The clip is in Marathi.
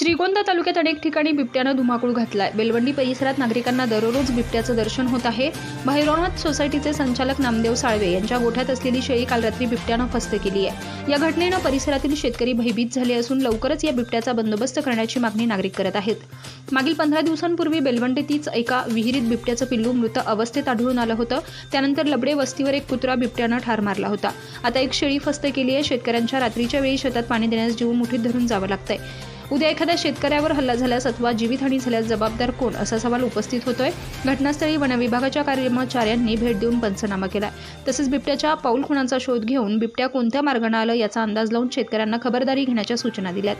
श्रीगोंदा तालुक्यात अनेक ठिकाणी बिबट्यानं धुमाकूळ घातलाय. बेलवंडी परिसरात नागरिकांना दररोज बिबट्याचं दर्शन होत आहे. भैरवनाथ सोसायटीचे संचालक नामदेव साळवे यांच्या गोठ्यात असलेली शेळी काल रात्री बिबट्यानं फस्त केली आहे. या घटनेनं परिसरातील शेतकरी भयभीत झाले असून लवकरच या बिबट्याचा बंदोबस्त करण्याची मागणी नागरिक करत आहेत. मागील पंधरा दिवसांपूर्वी बेलवंडीतीच एका विहिरीत बिबट्याचं पिल्लू मृत अवस्थेत आढळून आलं होतं. त्यानंतर लबडे वस्तीवर एक कुत्रा बिबट्यानं ठार मारला होता. आता एक शेळी फस्त केली आहे. शेतकऱ्यांच्या रात्रीच्या वेळी शेतात पाणी देण्यास जीव मुठीत धरून जावं लागतंय. उद्या एखाद्या शेतकऱ्यावर हल्ला झाल्यास अथवा जीवितहानी झाल्यास जबाबदार कोण? असा सवाल उपस्थित होतोय. घटनास्थळी वनविभागाच्या कर्मचाऱ्यांनी भेट देऊन पंचनामा केला तसेच बिबट्याच्या पाऊल खुणांचा शोध घेऊन बिबट्या कोणत्या मार्गाने आलं याचा अंदाज लावून शेतकऱ्यांना खबरदारी घेण्याच्या सूचना दिल्यात.